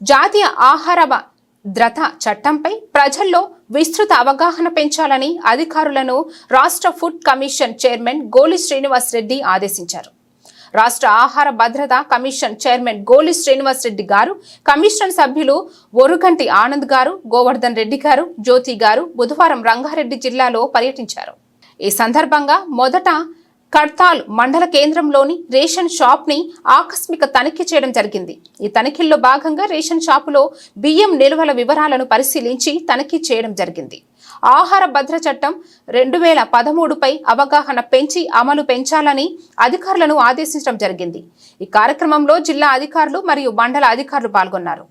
జాతీయ ఆహార ద్రత చట్టంపై ప్రజల్లో విస్తృత అవగాహన పెంచాలని అధికారులను రాష్ట్ర ఫుడ్ కమిషన్ చైర్మన్ గోలి శ్రీనివాస్ రెడ్డి ఆదేశించారు. రాష్ట్ర ఆహార భద్రత కమిషన్ చైర్మన్ గోలి శ్రీనివాస్ రెడ్డి గారు కమిషన్ సభ్యులు ఒరుగంటి ఆనంద్ గారు గోవర్ధన్ రెడ్డి గారు జ్యోతి గారు బుధవారం రంగారెడ్డి జిల్లాలో పర్యటించారు. ఈ సందర్భంగా మొదట కడ్తాల్ మండల కేంద్రంలోని రేషన్ షాప్ని ఆకస్మిక తనిఖీ చేయడం జరిగింది. ఈ తనిఖీల్లో భాగంగా రేషన్ షాపులో బియ్యం నిల్వల వివరాలను పరిశీలించి తనిఖీ చేయడం జరిగింది. ఆహార భద్ర చట్టం రెండు వేల పదమూడుపై అవగాహన పెంచి అమలు పెంచాలని అధికారులను ఆదేశించడం జరిగింది. ఈ కార్యక్రమంలో జిల్లా అధికారులు మరియు మండల అధికారులు పాల్గొన్నారు.